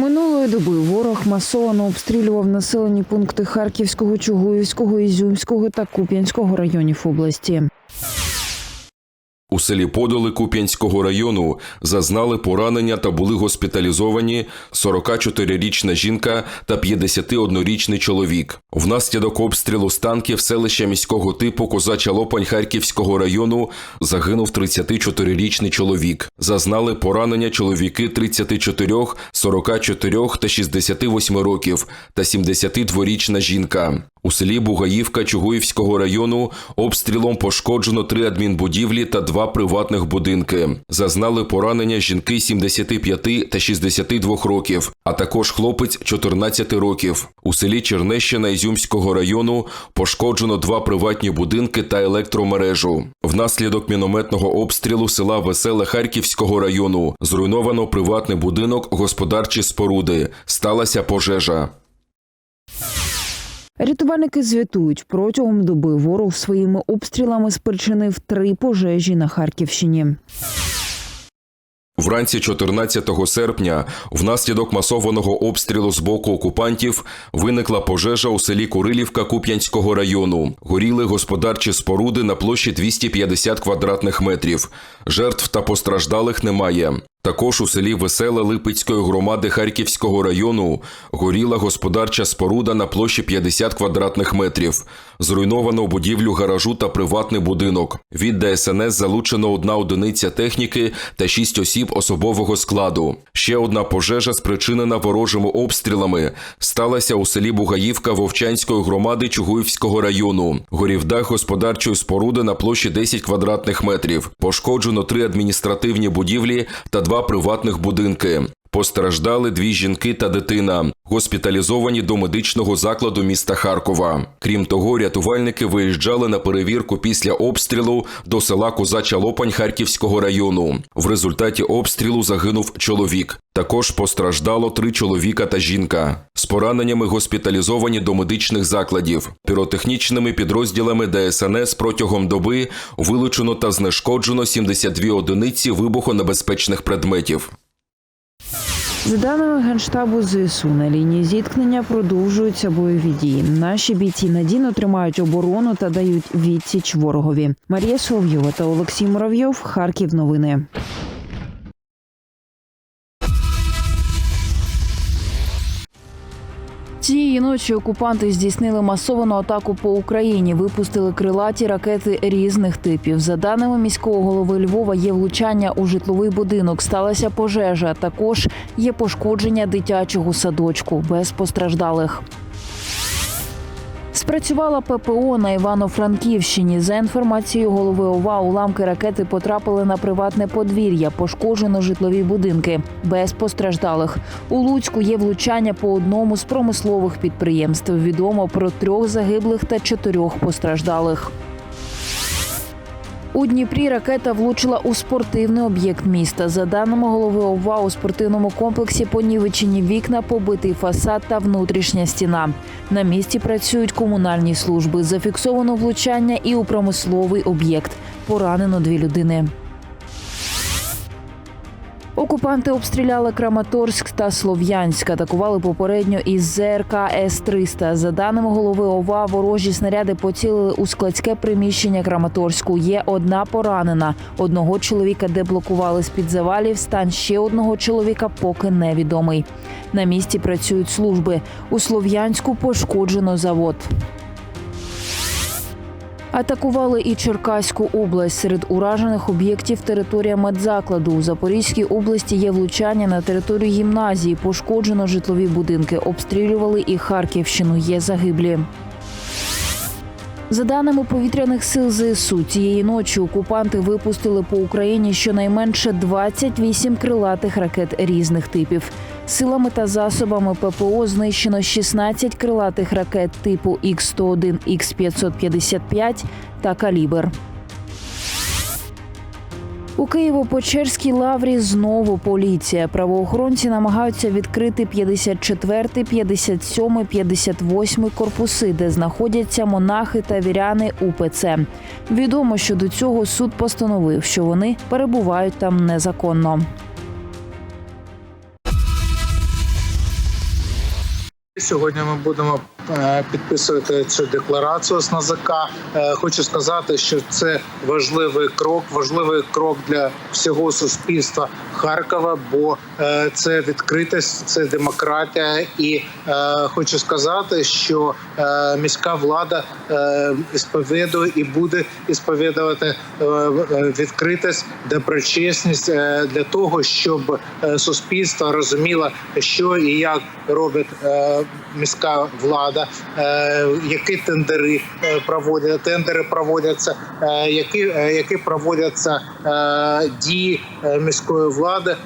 Минулої доби ворог масово обстрілював населені пункти Харківського, Чугуївського, Ізюмського та Куп'янського районів області. У селі Подоли Куп'янського району зазнали поранення та були госпіталізовані 44-річна жінка та 51-річний чоловік. Внаслідок обстрілу з танків селища міського типу Козача Лопань Харківського району загинув 34-річний чоловік. Зазнали поранення чоловіки 34, 44 та 68 років та 72-річна жінка. У селі Бугаївка Чугуївського району обстрілом пошкоджено три адмінбудівлі та два приватних будинки. Зазнали поранення жінки 75 та 62 років, а також хлопець 14 років. У селі Чернещина Ізюмського району пошкоджено два приватні будинки та електромережу. Внаслідок мінометного обстрілу села Веселе Харківського району зруйновано приватний будинок, господарчі споруди. Сталася пожежа. Рятувальники звітують, протягом доби ворог своїми обстрілами спричинив три пожежі на Харківщині. Вранці 14 серпня, внаслідок масованого обстрілу з боку окупантів, виникла пожежа у селі Курилівка Куп'янського району. Горіли господарчі споруди на площі 250 квадратних метрів. Жертв та постраждалих немає. Також у селі Веселе Липецької громади Харківського району горіла господарча споруда на площі 50 квадратних метрів. Зруйновано будівлю гаражу та приватний будинок. Від ДСНС залучено одна одиниця техніки та шість осіб особового складу. Ще одна пожежа, спричинена ворожими обстрілами, сталася у селі Бугаївка Вовчанської громади Чугуївського району. Горів дах господарчої споруди на площі 10 квадратних метрів. Пошкоджено три адміністративні будівлі та два приватних будинки. Постраждали дві жінки та дитина, госпіталізовані до медичного закладу міста Харкова. Крім того, рятувальники виїжджали на перевірку після обстрілу до села Козача Лопань Харківського району. В результаті обстрілу загинув чоловік. Також постраждало три чоловіка та жінка. З пораненнями госпіталізовані до медичних закладів. Піротехнічними підрозділами ДСНС протягом доби вилучено та знешкоджено 72 одиниці вибухонебезпечних предметів. За даними генштабу ЗСУ, на лінії зіткнення продовжуються бойові дії. Наші бійці надійно тримають оборону та дають відсіч ворогові. Марія Соловйова та Олексій Муравйов. Харків. Новини. Цієї ночі окупанти здійснили масовану атаку по Україні. Випустили крилаті ракети різних типів. За даними міського голови Львова, є влучання у житловий будинок. Сталася пожежа. Також є пошкодження дитячого садочку без постраждалих. Спрацювала ППО на Івано-Франківщині. За інформацією голови ОВА, уламки ракети потрапили на приватне подвір'я, пошкоджено житлові будинки без постраждалих. У Луцьку є влучання по одному з промислових підприємств. Відомо про трьох загиблих та чотирьох постраждалих. У Дніпрі ракета влучила у спортивний об'єкт міста. За даними голови ОВА, у спортивному комплексі понівечені вікна, побитий фасад та внутрішня стіна. На місці працюють комунальні служби. Зафіксовано влучання і у промисловий об'єкт. Поранено дві людини. Окупанти обстріляли Краматорськ та Слов'янськ. Атакували попередньо із ЗРК С-300. За даними голови ОВА, ворожі снаряди поцілили у складське приміщення Краматорську. Є одна поранена. Одного чоловіка деблокували з-під завалів. Стан ще одного чоловіка поки невідомий. На місці працюють служби. У Слов'янську пошкоджено завод. Атакували і Черкаську область. Серед уражених об'єктів територія медзакладу. У Запорізькій області є влучання на територію гімназії. Пошкоджено житлові будинки. Обстрілювали і Харківщину. Є загиблі. За даними повітряних сил ЗСУ, цієї ночі окупанти випустили по Україні щонайменше 28 крилатих ракет різних типів. Силами та засобами ППО знищено 16 крилатих ракет типу Х-101, Х-555 та «Калібр». У Києво-Печерській лаврі знову поліція. Правоохоронці намагаються відкрити 54, 57, 58 корпуси, де знаходяться монахи та віряни УПЦ. Відомо, що до цього суд постановив, що вони перебувають там незаконно. Сьогодні ми будемо підписувати цю декларацію з НАЗК. Е, Хочу сказати, що це важливий крок, важливий крок для всього суспільства Харкова, бо е, це відкритість, це демократія. І е, хочу сказати, що е, міська влада е, ісповідує і буде ісповідувати е, е, відкритість, доброчесність е, для того, щоб е, суспільство розуміло, що і як робить е, міська влада, е, які тендери е, проводять, тендери проводяться, е, які, які проводяться дії міської влади.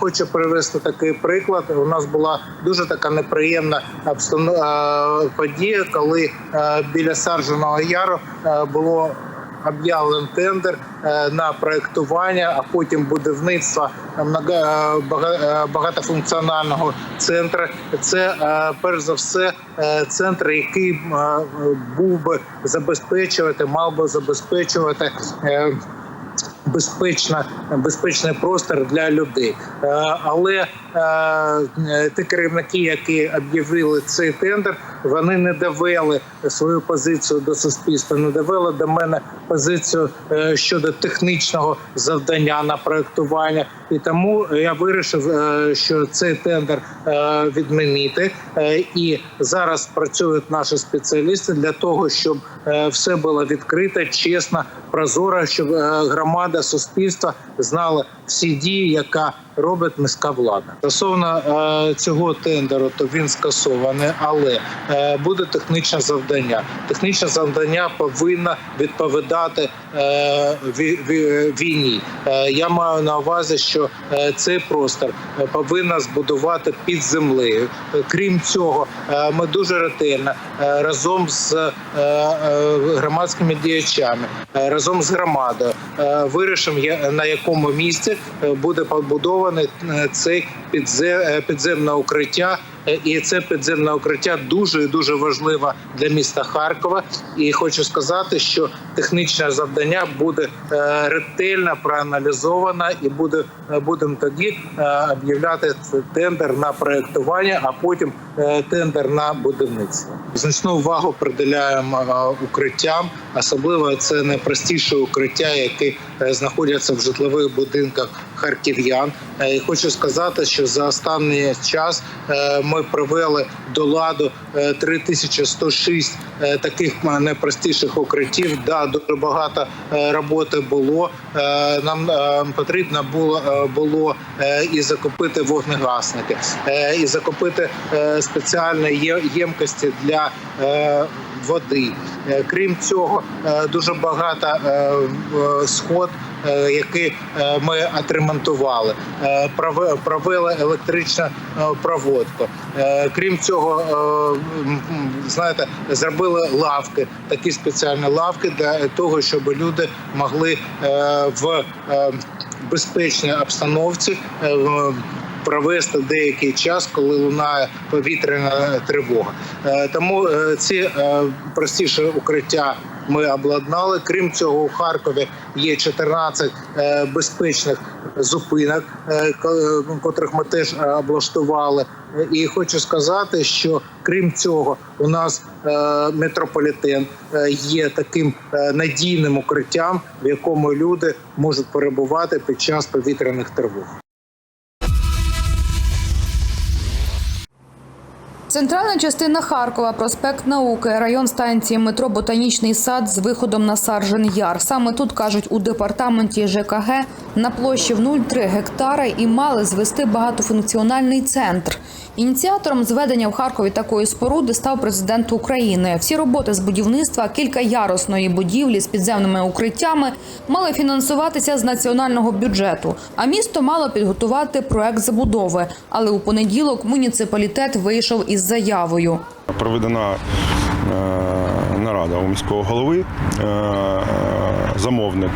Хочу привести такий приклад. У нас була дуже така неприємна обстанов... е, подія, коли біля Сарженого яру було об'явлений тендер е, на проектування, а потім будівництво е, е, багатофункціонального центру. Це перш за все центр, який був би забезпечувати, мав би забезпечувати. Безпечна, безпечний простір для людей, але ті керівники, які об'явили цей тендер, вони не довели свою позицію до суспільства, не довели до мене позицію е, щодо технічного завдання на проектування. І тому я вирішив, е, що цей тендер е, відмінити. І зараз працюють наші спеціалісти для того, щоб все було відкрито, чесно, прозоро, щоб громада, суспільство знали всі дії, яка робить міська влада. Стосовно е, цього тендеру, то він скасований, але е, буде технічне завдання. Технічне завдання повинно відповідати е, ві- ві- війні. Е, я маю на увазі, що е, цей простір е, повинна збудувати під землею. Е, Крім цього, е, ми дуже ретельно е, разом з е, е, громадськими діячами, е, разом з громадою е, вирішимо, на якому місці буде побудований е, цей е, підземне укриття. Е, І це підземне укриття дуже і дуже важливо для міста Харкова. І хочу сказати, що технічне завдання буде е, ретельно проаналізовано, і буде е, будемо тоді об'являти тендер на проектування, а потім тендер на будівництво. Значну увагу приділяємо укриттям, особливо це найпростіше укриття, які е, знаходяться в житлових будинках харків'ян. І хочу сказати, що за останній час е, ми привели до ладу е, 3106 е, таких е, найпростіших укриттів. Да, дуже багато е, роботи було. Е, Нам е, потрібно було е, було е, і закупити вогнегасники, е, і закупити е, спеціальні ємкості для е, води. Е, Крім цього, е, дуже багато е, сход. Які ми отремонтували, провели електричну е, проводку. Крім цього, знаєте, зробили лавки, такі спеціальні лавки для того, щоб люди могли в безпечній обстановці провести деякий час, коли лунає повітряна тривога. Е, Тому е, ці е, простіші укриття. Ми обладнали. Крім цього, у Харкові є 14 е, безпечних зупинок, е, котрих ми теж облаштували. І хочу сказати, що крім цього, у нас метрополітен є таким надійним укриттям, в якому люди можуть перебувати під час повітряних тривог. Центральна частина Харкова, проспект Науки, район станції метро Ботанічний сад з виходом на Саржен Яр. Саме тут кажуть у департаменті ЖКГ на площі в 0,3 гектари і мали звести багатофункціональний центр. Ініціатором зведення в Харкові такої споруди став президент України. Всі роботи з будівництва кількаярусної будівлі з підземними укриттями мали фінансуватися з національного бюджету. А місто мало підготувати проект забудови. Але у понеділок муніципалітет вийшов із заявою. Проведена е, нарада у міського голови. Е, замовник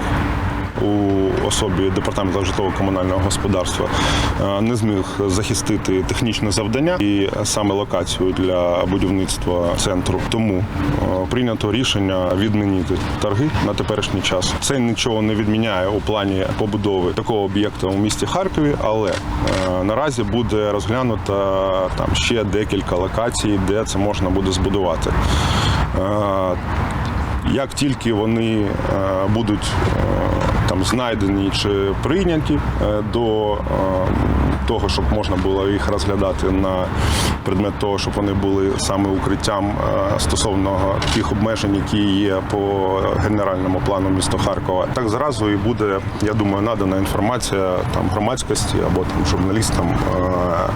у особі департаменту житлово-комунального господарства е, не зміг захистити технічне завдання і саме локацію для будівництва центру. Тому е, прийнято рішення відмінити торги на теперішній час. Це нічого не відміняє у плані побудови такого об'єкта у місті Харкові, але е, наразі буде розглянуто там ще декілька локацій, де це можна буде збудувати. Як тільки вони будуть там знайдені чи прийняті е, до е, того, щоб можна було їх розглядати на предмет того, щоб вони були саме укриттям е, стосовно тих обмежень, які є по генеральному плану міста Харкова, так зразу і буде, я думаю, надана інформація там громадськості або там журналістам,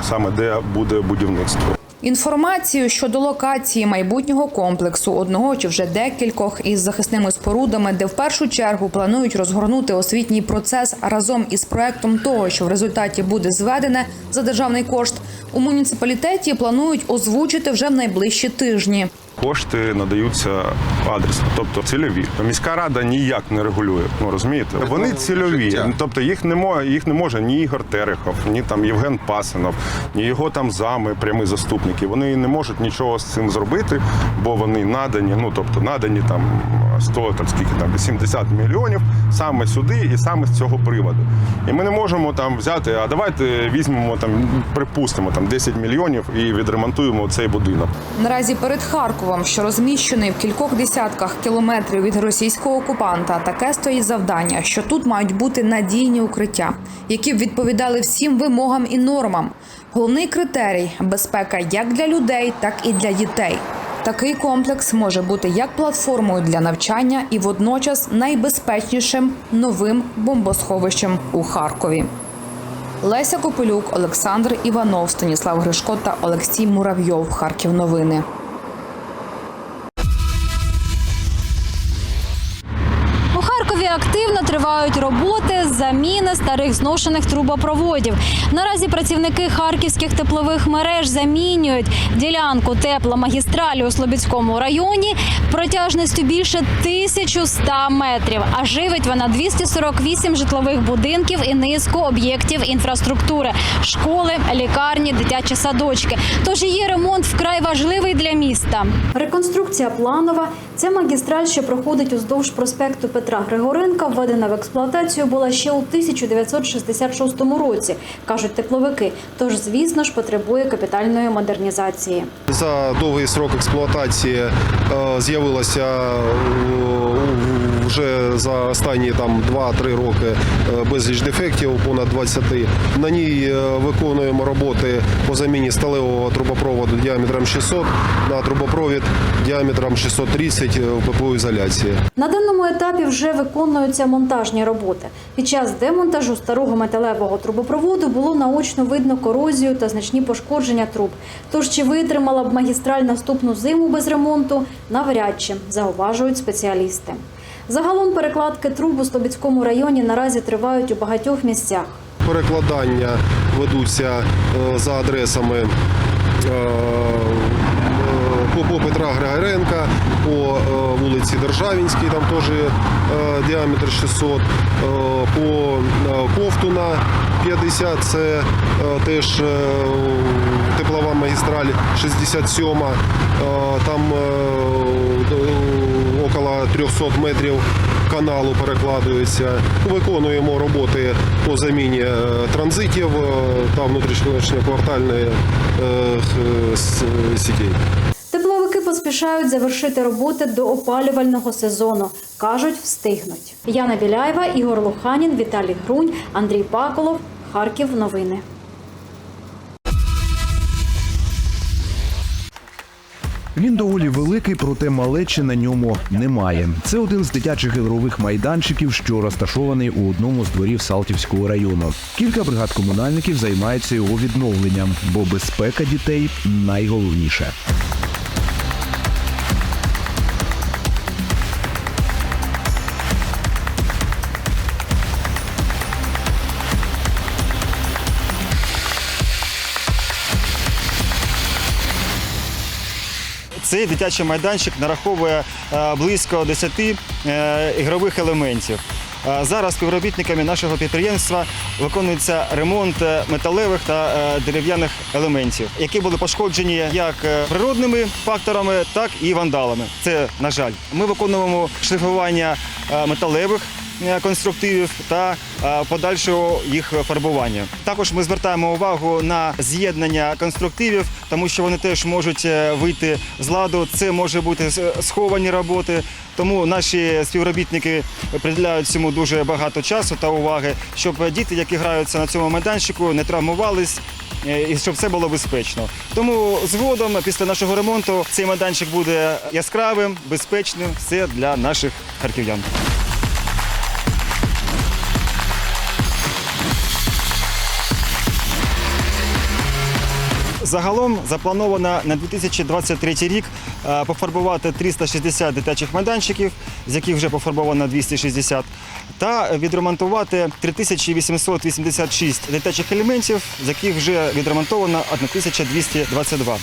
саме де буде будівництво. Інформацію щодо локації майбутнього комплексу одного чи вже декількох із захисними спорудами, де в першу чергу планують розгорнути освітній процес разом із проектом того, що в результаті буде зведене за державний кошт. У муніципалітеті планують озвучити вже в найближчі тижні. Кошти надаються адресно, тобто цільові. Міська рада ніяк не регулює. Ну розумієте, вони цільові. Тобто їх не може, їх не може ні Ігор Терехов, ні там Євген Пасинов, ні його там зами, прямі заступники. Вони не можуть нічого з цим зробити, бо вони надані. Ну тобто надані там 100, там скільки там 80 мільйонів саме сюди і саме з цього приводу. І ми не можемо там взяти. А давайте візьмемо там, припустимо там 10 мільйонів і відремонтуємо цей будинок. Наразі перед Харковом, що розміщений в кількох десятках кілометрів від російського окупанта, таке стоїть завдання, що тут мають бути надійні укриття, які б відповідали всім вимогам і нормам. Головний критерій безпека як для людей, так і для дітей. Такий комплекс може бути як платформою для навчання і водночас найбезпечнішим новим бомбосховищем у Харкові. Леся Копилюк, Олександр Іванов, Станіслав Гришко та Олексій Муравйов. Харків новини. У Харкові активно тривають роботи заміни старих зношених трубопроводів. Наразі працівники харківських теплових мереж замінюють ділянку тепломагістралі у Слобідському районі протяжністю більше 1100 метрів. А живить вона 248 житлових будинків і низку об'єктів інфраструктури, школи, лікарні, дитячі садочки. Тож її ремонт вкрай важливий для міста. Реконструкція планова. Ця магістраль, що проходить уздовж проспекту Петра Григоренка, введена в експлуатацію була ще у 1966 році, кажуть тепловики. Тож, звісно ж, потребує капітальної модернізації. За довгий срок експлуатації з'явилася з'явилося е, вже за останні там 2-3 роки е, безліч дефектів, понад 20. На ній е, виконуємо роботи по заміні сталевого трубопроводу діаметром 600 на трубопровід діаметром 630 в ППУ ізоляції. На даному етапі вже виконуються монтажні роботи. Під час демонтажу старого металевого трубопроводу було наочно видно корозію та значні пошкодження труб. Тож чи витримала б магістраль наступну зиму без ремонту? Навряд чи зауважують спеціалісти. Загалом перекладки труб у Слобідському районі наразі тривають у багатьох місцях. Перекладання ведуться е, за адресами е, е, по Петра Григоренка, по е, вулиці Державінській, там теж е, діаметр 600, е, по е, Ковтуна 50, це е, теж е, теплова магістраль 67, е, там е, около 300 метрів каналу перекладується. Виконуємо роботи по заміні е, транзитів е, та внутрішньоквартальної е, сітей. Тепловики поспішають завершити роботи до опалювального сезону. Кажуть, встигнуть. Яна Біляєва, Ігор Луханін, Віталій Грунь, Андрій Паколов. Харків. Новини. Він доволі великий, проте малечі на ньому немає. Це один з дитячих ігрових майданчиків, що розташований у одному з дворів Салтівського району. Кілька бригад комунальників займаються його відновленням, бо безпека дітей найголовніше. Цей дитячий майданчик нараховує е, близько 10 е, ігрових елементів. Е, Зараз співробітниками нашого підприємства виконується ремонт металевих та дерев'яних елементів, які були пошкоджені як природними факторами, так і вандалами. Це на жаль. Ми виконуємо шліфування металевих конструктивів та е, подальшого їх фарбування. Також ми звертаємо увагу на з'єднання конструктивів, тому що вони теж можуть е, вийти з ладу. Це може бути сховані роботи. Тому наші співробітники приділяють цьому дуже багато часу та уваги, щоб діти, які граються на цьому майданчику, не травмувались. е, І щоб все було безпечно. Тому згодом, після нашого ремонту, цей майданчик буде яскравим, безпечним. Все для наших харків'ян. Загалом заплановано на 2023 рік е, пофарбувати 360 дитячих майданчиків, з яких вже пофарбовано 260, та відремонтувати 3886 дитячих елементів, з яких вже відремонтовано 1222.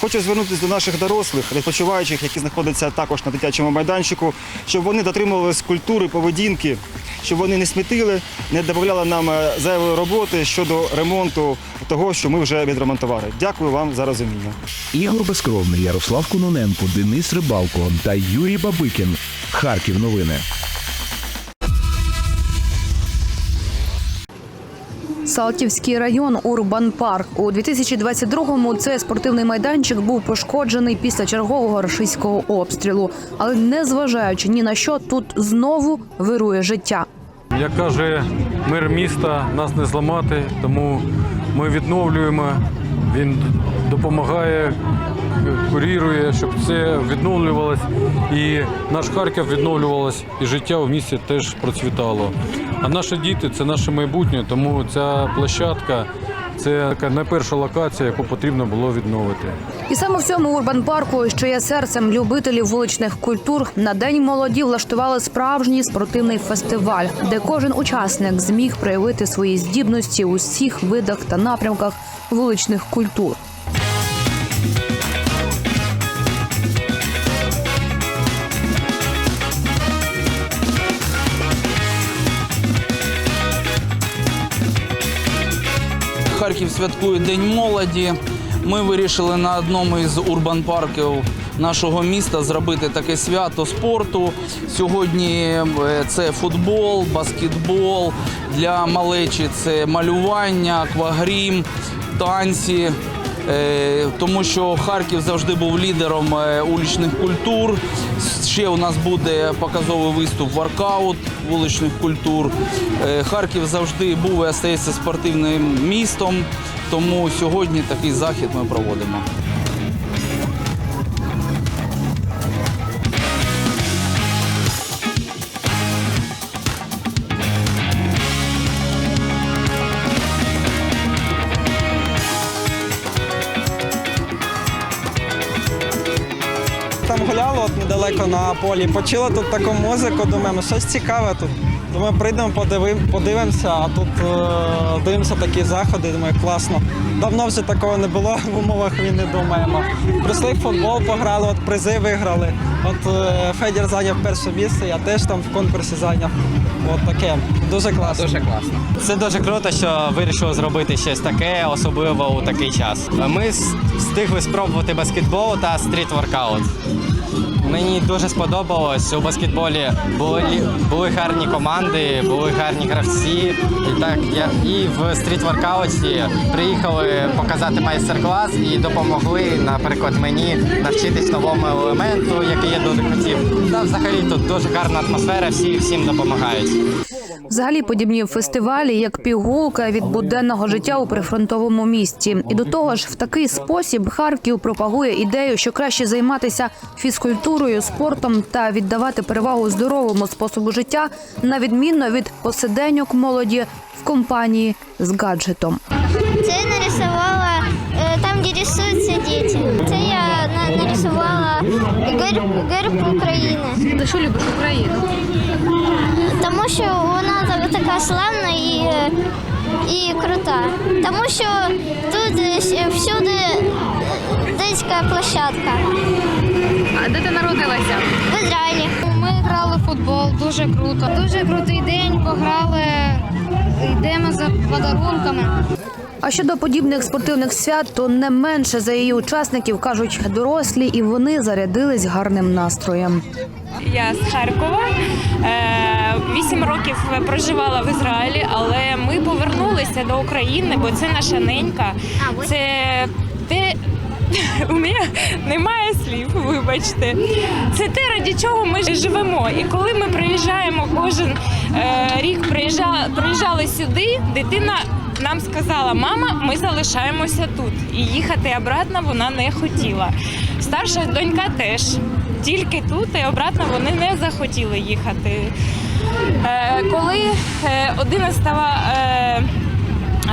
Хочу звернутися до наших дорослих, відпочиваючих, які знаходяться також на дитячому майданчику, щоб вони дотримувалися культури поведінки, щоб вони не смітили, не додавали нам е, зайвої роботи щодо ремонту того, що ми вже відремонтували. Дякую вам за розуміння. Ігор Безкровний, Ярослав Кононенко, Денис Рибалко та Юрій Бабикін. Харків новини. Салтівський район Урбан Парк. У 2022-му цей спортивний майданчик був пошкоджений після чергового рашистського обстрілу. Але незважаючи ні на що, тут знову вирує життя. Як каже мер міста, нас не зламати, тому ми відновлюємо. Він допомагає, курірує, щоб це відновлювалось. І наш Харків відновлювалось, і життя в місті теж процвітало. А наші діти це наше майбутнє, тому ця площадка це така найперша локація, яку потрібно було відновити. І саме в цьому урбан парку, що є серцем любителів вуличних культур, на день молоді влаштували справжній спортивний фестиваль, де кожен учасник зміг проявити свої здібності у всіх видах та напрямках вуличних культур. Святкує День молоді. Ми вирішили на одному із урбан-парків нашого міста зробити таке свято спорту. Сьогодні е, це футбол, баскетбол. Для малечі це малювання, аквагрім, танці. Е, Тому що Харків завжди був лідером е, уличних культур. Ще у нас буде показовий виступ воркаут вуличних культур. Е, Харків завжди був і остається спортивним містом, тому сьогодні такий захід ми проводимо. От недалеко на полі, почули тут таку музику, думаємо, щось цікаве тут. Думаю, прийдемо, подивим, подивимося, а тут е, дивимося такі заходи, думаю, класно. Давно вже такого не було в умовах війни, думаємо. Прийшли в футбол, пограли, от призи виграли. От е, Федір зайняв перше місце, я теж там в конкурсі зайняв. От таке. Дуже класно. Дуже класно. Це дуже круто, що вирішили зробити щось таке, особливо у такий час. Ми встигли спробувати баскетбол та стріт-воркаут. Мені дуже сподобалось. У баскетболі були, були гарні команди, були гарні гравці. І так я і в стріт-воркауті приїхали показати майстер-клас і допомогли, наприклад, мені навчитись новому елементу, який я дуже хотів. Та взагалі тут дуже гарна атмосфера, всі всім допомагають. Взагалі подібні фестивалі як пігулка від буденного життя у прифронтовому місті. І до того ж, в такий спосіб Харків пропагує ідею, що краще займатися фізкультурою, спортом та віддавати перевагу здоровому способу життя, на відмінно від посиденьок молоді в компанії з гаджетом. Це я нарисувала е, там, де рисуються діти. Це я на- нарисувала герб, герб України. За що любиш Україну? Тому що вона така славна і, і крута. Тому що тут е, всюди дитяча площадка. А де ти народилася? В Ізраїлі. Ми грали в футбол, дуже круто. Дуже крутий день, пограли, йдемо за подарунками. А щодо подібних спортивних свят, то не менше за її учасників кажуть дорослі, і вони зарядились гарним настроєм. Я з Харкова. Е, Вісім років проживала в Ізраїлі, але ми повернулися до України, бо це наша ненька. Це те. У мене немає слів, вибачте. Це те, раді чого ми живемо. І коли ми приїжджаємо кожен е, рік, приїжджали, приїжджали сюди, дитина нам сказала: мама, ми залишаємося тут. І їхати обратно вона не хотіла. Старша донька теж. Тільки тут і обратно вони не захотіли їхати. Е, коли е, 11 е,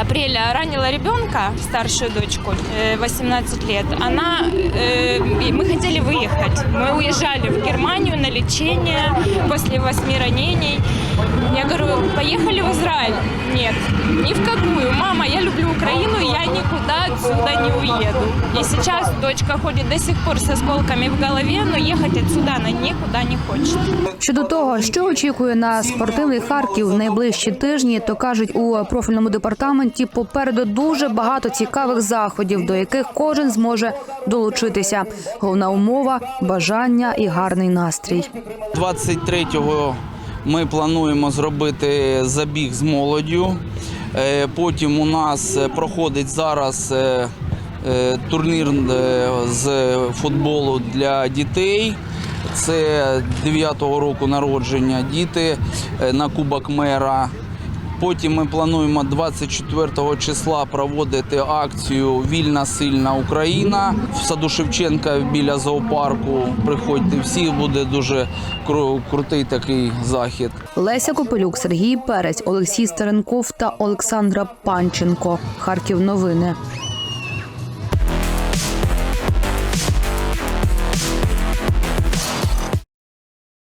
апреля ранила ребенка, старшую дочку, э, 18 лет, она, э, и мы хотели выехать. Мы уезжали в Германию на лечение после восьми ранений. Я говорю, поехали в Израиль? Нет, ни в какую. Мама, я люблю Украину, я никуда отсюда не уеду. И сейчас дочка ходит до сих пор с осколками в голове, но ехать отсюда она никуда не хочет. Щодо того, що очікує на спортивний Харків в найближчі тижні, то кажуть у профільному департаменті попереду дуже багато цікавих заходів, до яких кожен зможе долучитися. Головна умова бажання і гарний настрій. 23-го ми плануємо зробити забіг з молоддю. Е, Потім у нас проходить зараз е, е, турнір з футболу для дітей. Це 9-го року народження діти на Кубок мера. Потім ми плануємо 24 числа проводити акцію Вільна сильна Україна в саду Шевченка біля зоопарку. Приходьте всі, буде дуже кру- крутий такий захід. Леся Копелюк, Сергій Перець, Олексій Старенков та Олександра Панченко. Харків новини.